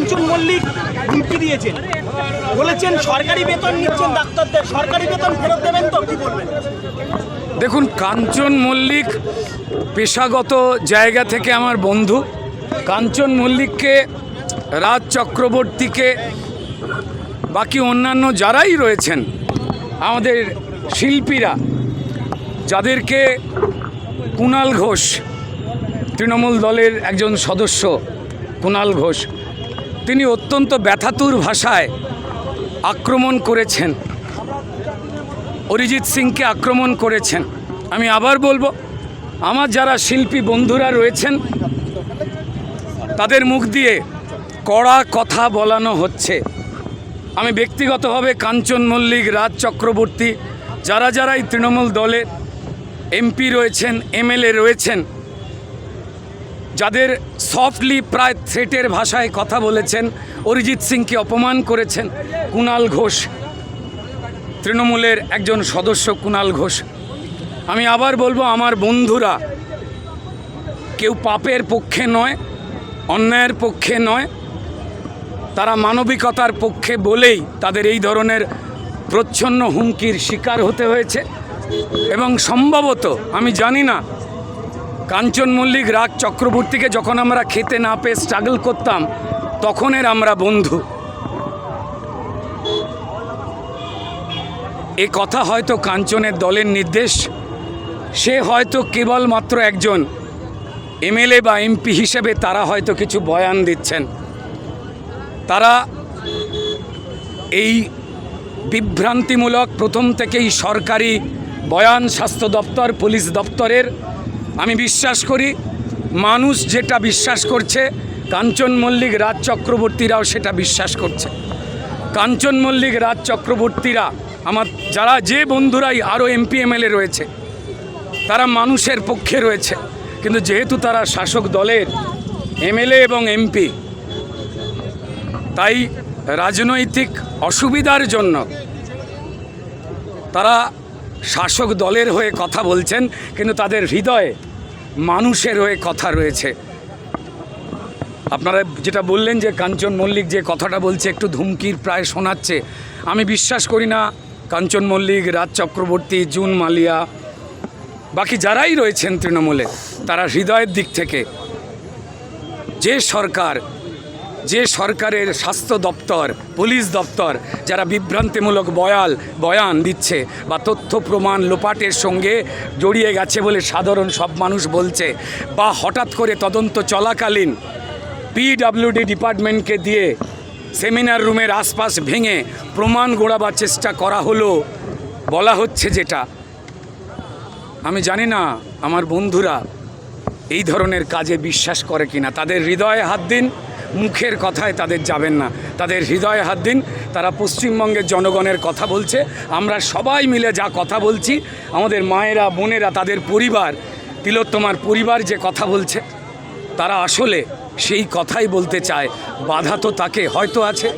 কাঞ্চন মল্লিক হুমকি দিয়েছেন। বলেছেন সরকারি বেতন নিচ্ছেন ডাক্তারদের। সরকারি বেতন ফেরত দেবেন তো, কি বলবেন? দেখুন, কাঞ্চন মল্লিক পেশাগত জায়গা থেকে আমার বন্ধু। কাঞ্চন মল্লিককে রাজ চক্রবর্তীকে বাকি অন্যান্য যারাই রয়েছেন, আমাদের শিল্পীরা, যাদেরকে কুণাল ঘোষ, তৃণমূল দলের একজন সদস্য, কুণাল ঘোষ তিনি অত্যন্ত ব্যথাতুর ভাষায় আক্রমণ করেছেন। অরিজিৎ সিংকে আক্রমণ করেছেন। আমি আবার বলব, আমার যারা শিল্পী বন্ধুরা রয়েছেন, তাদের মুখ দিয়ে কড়া কথা বলানো হচ্ছে। আমি ব্যক্তিগতভাবে কাঞ্চন মল্লিক, রাজ চক্রবর্তী, যারা যারাই তৃণমূল দলের এমপি রয়েছেন, এমএলএ রয়েছেন যাদের সফটলি প্রায় থ্রেটের ভাষায় কথা বলেছেন, অরিজিৎ সিংকে অপমান করেছেন কুণাল ঘোষ। তৃণমূলের একজন সদস্য কুণাল ঘোষ। আমি আবার বলব, আমার বন্ধুরা, কেউ পাপের পক্ষে নয়, অন্যায়ের পক্ষে নয়, তারা মানবিকতার পক্ষে বলেই তাদের এই ধরনের প্রচ্ছন্ন হুমকির শিকার হতে হয়েছে। এবং সম্ভবত, আমি জানি না কাঞ্চন মল্লিক রাগ চক্রবর্তীকে যখন আমরা খেতে না পেয়ে স্ট্রাগল করতাম তখনের আমরা বন্ধু। এ কথা হয়তো কাঞ্চনের দলের নির্দেশ। সে হয়তো কেবলমাত্র একজন এমএলএ বা এমপি হিসেবে তারা হয়তো কিছু বয়ান দিচ্ছেন। তারা এই বিভ্রান্তিমূলক প্রথম থেকেই সরকারি বয়ান, স্বাস্থ্য দপ্তর, পুলিশ দপ্তরের আমি বিশ্বাস করি, মানুষ যেটা বিশ্বাস করছে, কাঞ্চন মল্লিক রাজ চক্রবর্তীরাও সেটা বিশ্বাস করছে। কাঞ্চন মল্লিক রাজ চক্রবর্তীরা, আমার যারা যে বন্ধুরাই আরও এমপি, এমএলএ রয়েছে, তারা মানুষের পক্ষে রয়েছে। কিন্তু যেহেতু তারা শাসক দলের এমএলএ এবং এমপি, তাই রাজনৈতিক অসুবিধার জন্য তারা শাসক দলের হয়ে কথা বলছেন, কিন্তু তাদের হৃদয়ে মানুষের হয়ে কথা রয়েছে। আপনারা যেটা বললেন যে কাঞ্চন মল্লিক যে কথাটা বলছে, একটু ধুমকির প্রায় শোনাচ্ছে, আমি বিশ্বাস করি না। কাঞ্চন মল্লিক, রাজ চক্রবর্তী, জুন মালিয়া, বাকি যারাই রয়েছেন তৃণমূলে, তারা হৃদয়ের দিক থেকে, যে সরকার যে সরকারের স্বাস্থ্য দপ্তর, পুলিশ দপ্তর, যারা বিভ্রান্তিমূলক বয়াল, বয়ান দিচ্ছে বা তথ্য প্রমাণ লোপাটের সঙ্গে জড়িয়ে গেছে বলে সাধারণ সব মানুষ বলছে, বা হঠাৎ করে তদন্ত চলাকালীন পিডাব্লিউডি ডিপার্টমেন্টকে দিয়ে সেমিনার রুমের আশপাশ ভেঙে প্রমাণ গোড়াবার চেষ্টা করা হলো, বলা হচ্ছে যেটা। আমি জানি না আমার বন্ধুরা এই ধরনের কাজে বিশ্বাস করে কিনা, তাদের হৃদয়ে হাত দিন। মুখের কথায় তাদের যাবেন না। তাদের হৃদয়ে হাত দিন। তারা পশ্চিমবঙ্গের জনগণের কথা বলছে। আমরা সবাই মিলে যা কথা বলছি, আমাদের মায়েরা, বোনেরা, তাদের পরিবার, তিলোত্তমার পরিবার যে কথা বলছে, তারা আসলে সেই কথাই বলতে চায়। বাধা তো তাকে, হয়তো আছে।